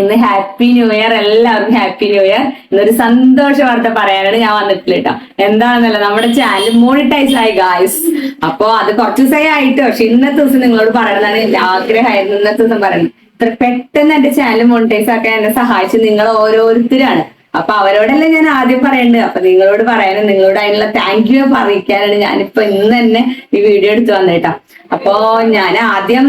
ഇന്ന് happy new year എല്ലാവർക്കും happy new year ഇന്നൊരു സന്തോഷ വാർത്ത പറയാനാണ് ഞാൻ വന്നിട്ടില്ല കേട്ടോ എന്താണെന്നല്ല നമ്മുടെ ചാനൽ മോണിറ്റൈസ് ആയി ഗായ്സ് അപ്പോ അത് കുറച്ച് ദിവസമേ ആയിട്ട്. പക്ഷെ ഇന്നത്തെ ദിവസം നിങ്ങളോട് പറയണതാണ് എന്റെ ആഗ്രഹമായിരുന്നു ഇന്നത്തെ ദിവസം പറയുന്നത് ഇത്ര പെട്ടെന്ന് എന്റെ ചാനൽ മോണിറ്റൈസ് ആക്കാൻ എന്നെ സഹായിച്ചു നിങ്ങൾ ഓരോരുത്തരാണ്. അപ്പൊ അവരോടല്ലേ ഞാൻ ആദ്യം പറയേണ്ടത്? അപ്പൊ നിങ്ങളോട് പറയാനും നിങ്ങളോട് അതിനുള്ള താങ്ക് യു അറിയിക്കാനാണ് ഞാനിപ്പോ ഇന്ന് തന്നെ ഈ വീഡിയോ എടുത്തു വന്നേട്ടാ അപ്പോ ഞാൻ ആദ്യം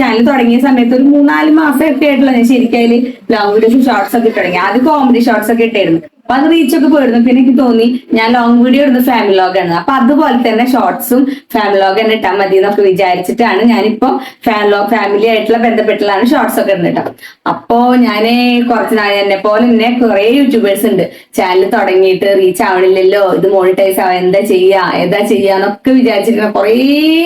ചാനൽ തുടങ്ങിയ സമയത്ത് ഒരു മൂന്നാൽ മാസം ഒക്കെ ആയിട്ടുള്ള ഞാൻ ശരിക്കും ലോങ് വീഡിയോസ് ഷോർട്സ് ഒക്കെ തുടങ്ങി. ആദ്യം കോമഡി ഷോർട്സ് ഒക്കെ ഇട്ടായിരുന്നു. അപ്പൊ അത് റീച്ച് ഒക്കെ പോയിരുന്നു. പിന്നെ എനിക്ക് തോന്നി ഞാൻ ലോങ് വീഡിയോ ഇടുന്നത് ഫാമിലി ലോഗാണ് അപ്പൊ അതുപോലെ തന്നെ ഷോർട്സും ഫാമിലി ലോഗ് തന്നെ ഇട്ടാൽ മതി എന്നൊക്കെ വിചാരിച്ചിട്ടാണ് ഞാനിപ്പോ ഫാമിലി ലോഗ് ഫാമിലി ആയിട്ടുള്ള ബന്ധപ്പെട്ടുള്ളതാണ് ഷോർട്സ് ഒക്കെ ഇടുന്നത് അപ്പോ ഞാൻ കുറച്ച് നാൾ എന്നെ പോലെ തന്നെ കുറെ യൂട്യൂബേഴ്സ് ഉണ്ട്. ചാനൽ തുടങ്ങിയിട്ട് റീച്ച് ആവണില്ലല്ലോ. ഇത് മോണിറ്റൈസ് ആവാ എന്താ ചെയ്യാ? ഏതാ ചെയ്യാന്നൊക്കെ വിചാരിച്ചിരിക്കുന്ന കുറെ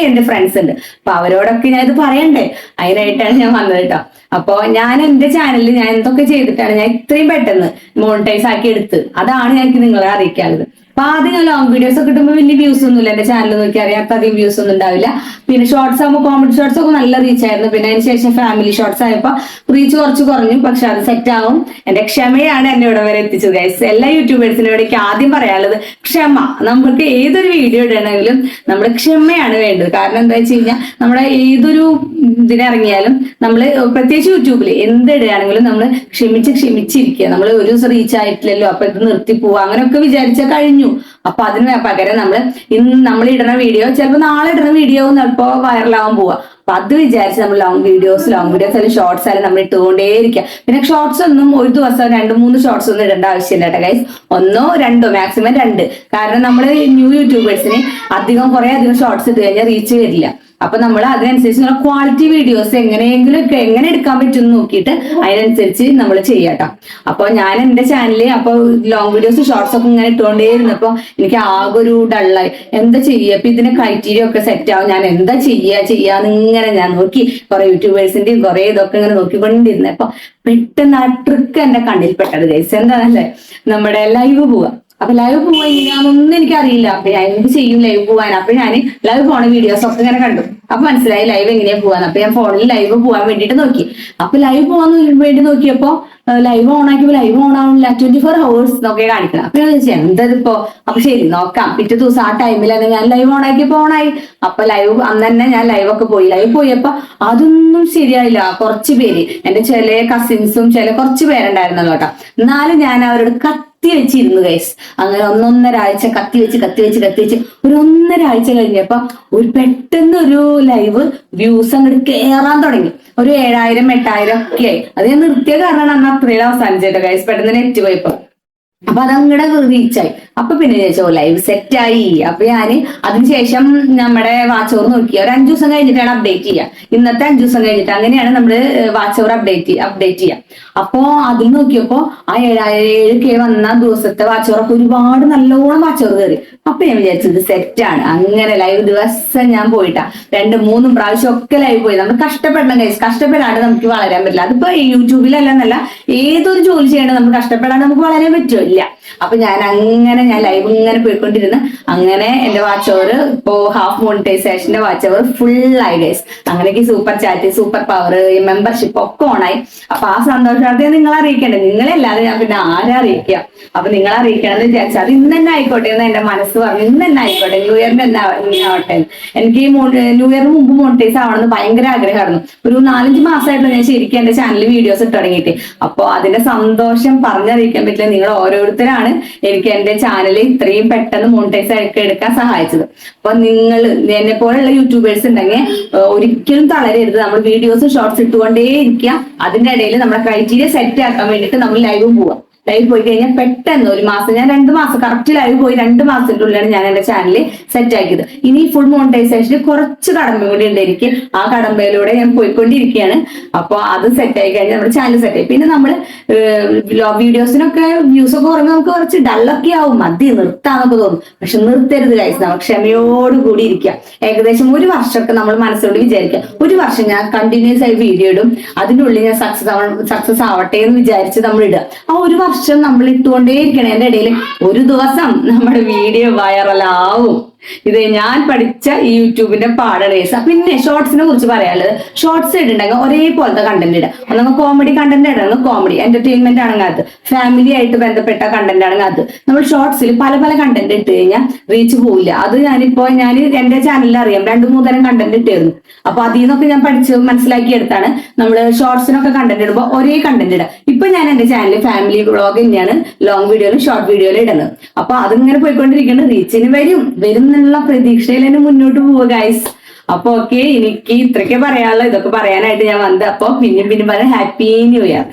എന്റെ ഫ്രണ്ട്സ് ഉണ്ട്. അപ്പൊ അവരോടൊക്കെ ഞാൻ ഇത് പറയണ്ടേ? അതിനായിട്ടാണ് ഞാൻ വന്നത് കേട്ടോ. അപ്പോ ഞാൻ എന്റെ ചാനലിൽ ഞാൻ എന്തൊക്കെ ചെയ്തിട്ടാണ് ഞാൻ ഇത്രയും പെട്ടെന്ന് മോണിറ്റൈസ് ആക്കി എടുത്ത്? അതാണ് ഞാൻ നിങ്ങളെ അറിയിക്കാനുള്ളത്. അപ്പൊ ആദ്യം ലോങ് വീഡിയോസ് ഒക്കെ കിട്ടുമ്പോൾ വലിയ വ്യൂസ് ഒന്നുമില്ല. എന്റെ ചാനൽ നോക്കി അറിയാത്ത അധികം വ്യൂസ് ഒന്നും ഉണ്ടാവില്ല. പിന്നെ ഷോർട്സ് ആകുമ്പോൾ കോമഡി ഷോർട്സ് ഒക്കെ നല്ല റീച്ച് ആയിരുന്നു. പിന്നെ അതിന് ശേഷം ഫാമിലി ഷോർട്സ് ആയപ്പോ റീച്ച് കുറച്ച് കുറഞ്ഞു. പക്ഷെ അത് സെറ്റ് ആവും. എന്റെ ക്ഷമയാണ് എന്നെ ഇവിടെ വരെ എത്തിച്ചത് എല്ലാ യൂട്യൂബേഴ്സിനും എനിക്ക് ആദ്യം പറയാനുള്ളത് ക്ഷമ. നമ്മൾക്ക് ഏതൊരു വീഡിയോ ഇടണമെങ്കിലും നമ്മുടെ ക്ഷമയാണ് വേണ്ടത്. കാരണം എന്താ വെച്ച് കഴിഞ്ഞാൽ നമ്മുടെ ഏതൊരു ഇതിനിറങ്ങിയാലും നമ്മൾ പ്രത്യേകിച്ച് യൂട്യൂബിൽ എന്ത് ഇടുകയാണെങ്കിലും നമ്മൾ ക്ഷമിച്ച് ക്ഷമിച്ചിരിക്കുക. നമ്മൾ ഒരു ദിവസം റീച്ച് ആയിട്ടില്ലല്ലോ അപ്പൊ ഇത് നിർത്തി പോവുക അങ്ങനെയൊക്കെ വിചാരിച്ചാൽ കഴിഞ്ഞു. അപ്പൊ അതിന് പകരം നമ്മൾ ഇന്ന് നമ്മൾ ഇടുന്ന വീഡിയോ ചിലപ്പോൾ നാളെ ഇടുന്ന വീഡിയോ ചിലപ്പോൾ വൈറലാവാൻ പോവാ. അപ്പൊ അത് വിചാരിച്ച് നമ്മൾ ലോങ് വീഡിയോസ് ലോങ് വീഡിയോസ് അല്ലെങ്കിൽ ഷോർട്സ് ആയാലും നമ്മൾ ഇട്ടുകൊണ്ടേയിരിക്കുക. പിന്നെ ഷോർട്സ് ഒന്നും ഒരു ദിവസം രണ്ട് മൂന്ന് ഷോർട്സ് ഒന്നും ഇടേണ്ട ആവശ്യമില്ല കേട്ടോ ഗൈസ് ഒന്നോ രണ്ടോ മാക്സിമം രണ്ട്. കാരണം നമ്മൾ ന്യൂ യൂട്യൂബേഴ്സിന് അധികം കുറെ അധികം ഷോർട്സ് ഇട്ട് കഴിഞ്ഞാൽ റീച്ച് വരില്ല. അപ്പൊ നമ്മൾ അതിനനുസരിച്ച് ക്വാളിറ്റി വീഡിയോസ് എങ്ങനെയെങ്കിലും എങ്ങനെ എടുക്കാൻ പറ്റും നോക്കിയിട്ട് അതിനനുസരിച്ച് നമ്മൾ ചെയ്യാട്ടോ. അപ്പൊ ഞാൻ എന്റെ ചാനലിൽ അപ്പൊ ലോങ് വീഡിയോസ് ഷോർട്സ് ഒക്കെ ഇങ്ങനെ ഇട്ടുകൊണ്ടേയിരുന്നപ്പോ എനിക്ക് ആകെ ഒരു ഡള്ളായി എന്താ ചെയ്യുക? അപ്പൊ ഇതിന്റെ ക്രൈറ്റീരിയ ഒക്കെ സെറ്റ് ആവും. ഞാൻ എന്താ ചെയ്യുക? ചെയ്യാന്ന് ഇങ്ങനെ ഞാൻ നോക്കി കുറെ യൂട്യൂബേഴ്സിന്റെയും കുറെ ഇതൊക്കെ ഇങ്ങനെ നോക്കിക്കൊണ്ടിരുന്നപ്പോ പെട്ടെന്ന് ആ ട്രിക്ക് എന്റെ കണ്ണിൽ പെട്ടത് എന്താണല്ലേ നമ്മുടെ ലൈവ് പോവാ. അപ്പൊ ലൈവ് എങ്ങനെയാണെന്നൊന്നും എനിക്കറിയില്ല. അപ്പൊ ഞാൻ എന്ത് ചെയ്യും ലൈവ് പോവാൻ? അപ്പൊ ഞാൻ ലൈവ് പോണ വീഡിയോസ് ഒക്കെ ഇങ്ങനെ കണ്ടു. അപ്പൊ മനസ്സിലായി ലൈവ് എങ്ങനെയാ പോവാൻ അപ്പൊ ഞാൻ ഫോണിൽ ലൈവ് പോവാൻ വേണ്ടിട്ട് നോക്കി. അപ്പൊ ലൈവ് പോവാൻ വേണ്ടി നോക്കിയപ്പോ ലൈവ് ഓൺ ആക്കിയപ്പോ ലൈവ് ഓൺ ആവുന്നില്ല ട്വന്റി ഫോർ ഹവേഴ്സ് നോക്കിയാ കാണിക്കണം. അപ്പൊ ഞാൻ എന്തതിപ്പോ? അപ്പൊ ശരി നോക്കാം. പിറ്റേ ദിവസം ആ ടൈമിൽ തന്നെ ഞാൻ ലൈവ് ഓൺ ആക്കിയപ്പോ ഓൺ ആയി. അപ്പൊ ലൈവ് അന്ന് തന്നെ ഞാൻ ലൈവ് ഒക്കെ പോയി. ലൈവ് പോയപ്പോ അതൊന്നും ശരിയായില്ല. കുറച്ച് പേര് എന്റെ ചില കസിൻസും ചില കുറച്ച് പേരുണ്ടായിരുന്നല്ലോ കേട്ടോ. എന്നാലും ഞാൻ അവരോട് കത്തി വെച്ചിരുന്നു ഗൈസ് അങ്ങനെ ഒന്നൊന്നര ആഴ്ച കത്തി വെച്ച് കത്തി വെച്ച് കത്തി വെച്ച് ഒരു ഒന്നര ആഴ്ച കഴിഞ്ഞപ്പോ ഒരു പെട്ടെന്ന് ഒരു ലൈവ് വ്യൂസ് അങ്ങോട്ട് കേറാൻ തുടങ്ങി. ഒരു ഏഴായിരം എട്ടായിരം ഒക്കെ ആയി. അത് ഞാൻ നിർത്തിയ കാരണമാണ് അന്ന് അത്രയും അവസാനിച്ചേട്ടോ ഗൈസ് പെട്ടെന്ന് നെറ്റ് പോയപ്പോ. അപ്പൊ അതങ്ങടെ റീച്ചായി അപ്പൊ പിന്നെ ചോദിച്ചോ ലൈവ് സെറ്റ് ആയി. അപ്പൊ ഞാൻ അതിനുശേഷം നമ്മുടെ വാച്ച് ഓവർ നോക്കി. ഒരു അഞ്ചു ദിവസം കഴിഞ്ഞിട്ടാണ് അപ്ഡേറ്റ് ചെയ്യുക ഇന്നത്തെ അഞ്ചു ദിവസം കഴിഞ്ഞിട്ട് അങ്ങനെയാണ് നമ്മൾ വാച്ച് ഓവർ അപ്ഡേറ്റ് അപ്ഡേറ്റ് ചെയ്യുക അപ്പോ അതിൽ നോക്കിയപ്പോ ആ ഏഴായിരം ഏഴ് കെ വന്ന ദിവസത്തെ വാച്ച് ഓവർ ഒക്കെ ഒരുപാട് നല്ലോണം വാച്ച് ഓവർ കയറി അപ്പൊ ഞാൻ വിചാരിച്ചത് സെറ്റാണ് അങ്ങനെ ലൈവ് ദിവസം ഞാൻ പോയിട്ടാ. രണ്ട് മൂന്നും പ്രാവശ്യം ഒക്കെ ലൈവ് പോയി. നമ്മൾ കഷ്ടപ്പെടണം കൈസ് കഷ്ടപ്പെടാണ്ട് നമുക്ക് വളരാൻ പറ്റില്ല. അതിപ്പോ യൂട്യൂബിലല്ലെന്നല്ല ഏതൊരു ജോലി ചെയ്യണം നമുക്ക് കഷ്ടപ്പെടാണ്ട് നമുക്ക് വളരാൻ പറ്റില്ല അപ്പൊ ഞാൻ അങ്ങനെ ഞാൻ ലൈവ് ഇങ്ങനെ പോയിക്കൊണ്ടിരുന്ന് അങ്ങനെ എന്റെ വാച്ച് ഓവർ ഇപ്പോ ഹാഫ് മോണിറ്റൈസേഷന്റെ വാച്ച് ഓവർ ഫുൾ ആയി ഗൈസ് അങ്ങനെയൊക്കെ super chat super power membership ഒക്കെ ഓണായി അപ്പൊ ആ സന്തോഷാർത്ഥം നിങ്ങൾ അറിയിക്കണ്ടേ? നിങ്ങളല്ലാതെ ഞാൻ പിന്നെ ആരാ അറിയിക്കുക? അപ്പൊ നിങ്ങൾ അറിയിക്കണമെന്ന് വിചാരിച്ചാൽ അത് ഇന്ന് തന്നെ ആയിക്കോട്ടെ എന്ന് എന്റെ മനസ്സ് പറഞ്ഞു. ഇന്ന് തന്നെ ആയിക്കോട്ടെ. ന്യൂ ഇയറിന്റെ എന്നാ ആവട്ടെ. എനിക്ക് ഈ ന്യൂ ഇയറിന് മുമ്പ് മോണിറ്റൈസ് ആവണമെന്ന് ഭയങ്കര ആഗ്രഹമായിരുന്നു. ഒരു നാലഞ്ച് മാസമായിട്ട് ഞാൻ ശരിക്കും എന്റെ ചാനലിൽ വീഡിയോസ് ഇട്ട് തുടങ്ങിയിട്ട്. അപ്പൊ അതിന്റെ സന്തോഷം പറഞ്ഞറിയിക്കാൻ പറ്റില്ല. നിങ്ങൾ ഓരോരുത്തരാണ് എനിക്ക് എന്റെ ചാനൽ ഇത്രയും പെട്ടെന്ന് മോണിറ്റൈസ് ആക്കി എടുക്കാൻ സഹായിച്ചത്. അപ്പൊ നിങ്ങൾ എന്നെ പോലുള്ള യൂട്യൂബേഴ്സ് ഉണ്ടെങ്കിൽ ഒരിക്കലും തളരരുത്. നമ്മൾ വീഡിയോസ് ഷോർട്സ് ഇട്ടുകൊണ്ടേ ഇരിക്കുക അതിന്റെ ഇടയിൽ നമ്മുടെ ക്രൈറ്റീരിയ സെറ്റ് ആക്കാൻ വേണ്ടിയിട്ട് നമ്മൾ ലൈവ് പോവാം. ലൈവ് പോയി കഴിഞ്ഞാൽ പെട്ടെന്ന് ഒരു മാസം ഞാൻ രണ്ട് മാസം കറക്റ്റ് ലൈവ് പോയി രണ്ട് മാസത്തിന്റെ ഉള്ളിലാണ് ഞാൻ എന്റെ ചാനൽ സെറ്റ് ആക്കിയത്. ഇനി ഫുൾ മോണിറ്റൈസേഷന് കുറച്ച് കടമ്പ കൂടി ഉണ്ട് എനിക്ക്. ആ കടമ്പയിലൂടെ ഞാൻ പോയിക്കൊണ്ടിരിക്കുകയാണ്. അപ്പൊ അത് സെറ്റ് ആയി കഴിഞ്ഞാൽ നമ്മുടെ ചാനൽ സെറ്റ് ആയി. പിന്നെ നമ്മൾ വീഡിയോസിനൊക്കെ വ്യൂസ് ഒക്കെ കുറഞ്ഞ് നമുക്ക് കുറച്ച് ഡല്ലൊക്കെ ആവും. മതി നിർത്താന്നൊക്കെ തോന്നും. പക്ഷെ നിർത്തരുത് കഴിച്ച് നമ്മൾ ക്ഷമയോട് കൂടി ഇരിക്കുക. ഏകദേശം ഒരു വർഷമൊക്കെ നമ്മൾ മനസ്സോട് വിചാരിക്കുക. ഒരു വർഷം ഞാൻ കണ്ടിന്യൂസ് ആയി വീഡിയോ ഇടും. അതിനുള്ളിൽ ഞാൻ സക്സസ് സക്സസ് ആവട്ടെ എന്ന് വിചാരിച്ച് നമ്മൾ ഇടുക. ആ ഒരു നമ്മൾ ഇട്ടുകൊണ്ടേയിരിക്കണം. എന്റെ ഇടയിൽ ഒരു ദിവസം നമ്മുടെ വീഡിയോ വൈറലാവും ഇത് ഞാൻ പഠിച്ച ഈ യൂട്യൂബിന്റെ പാടേഴ്സ്. പിന്നെ ഷോർട്സിനെ കുറിച്ച് പറയാനുള്ളത്. ഷോർട്സ് ഇടുണ്ടെങ്കിൽ ഒരേപോലത്തെ കണ്ടന്റ് ഇടാം ഒന്നെങ്കിൽ കോമഡി കണ്ടന്റ് ഇടണം കോമഡി എന്റർടൈൻമെന്റ് ആണെങ്കിൽ അത് ഫാമിലി ആയിട്ട് ബന്ധപ്പെട്ട കണ്ടന്റ് ആണെങ്കിൽ അത് നമ്മൾ ഷോർട്സിൽ പല പല കണ്ടന്റ് ഇട്ട് കഴിഞ്ഞാൽ റീച്ച് പോവില്ല. അത് ഞാനിപ്പോ ഞാൻ എന്റെ ചാനലിൽ അറിയാം. രണ്ടു മൂന്ന് തരം കണ്ടന്റ് ഇട്ടായിരുന്നു അപ്പൊ അതിൽ നിന്നൊക്കെ ഞാൻ പഠിച്ച് മനസ്സിലാക്കിയെടുത്താണ് നമ്മൾ ഷോർട്സിനൊക്കെ കണ്ടന്റ് ഇടുമ്പോൾ ഒരേ കണ്ടന്റ് ഇടാം ഇപ്പൊ ഞാൻ എന്റെ ചാനലിൽ ഫാമിലി വ്ളോഗ് തന്നെയാണ് ലോങ് വീഡിയോയിലും ഷോർട്ട് വീഡിയോയിലും ഇടുന്നത്. അപ്പൊ അതിങ്ങനെ പോയിക്കൊണ്ടിരിക്കുന്നത് റീച്ചിന് വരും. വരും എന്നുള്ള പ്രതീക്ഷയിൽ തന്നെ മുന്നോട്ട് പോവുക ഗൈസ് അപ്പൊ ഓക്കെ എനിക്ക് ഇത്രയൊക്കെ പറയാനുള്ളൂ ഇതൊക്കെ പറയാനായിട്ട് ഞാൻ വന്നത്. അപ്പൊ പിന്നെയും പിന്നെയും പറയാം ഹാപ്പി ന്യൂ ഇയർ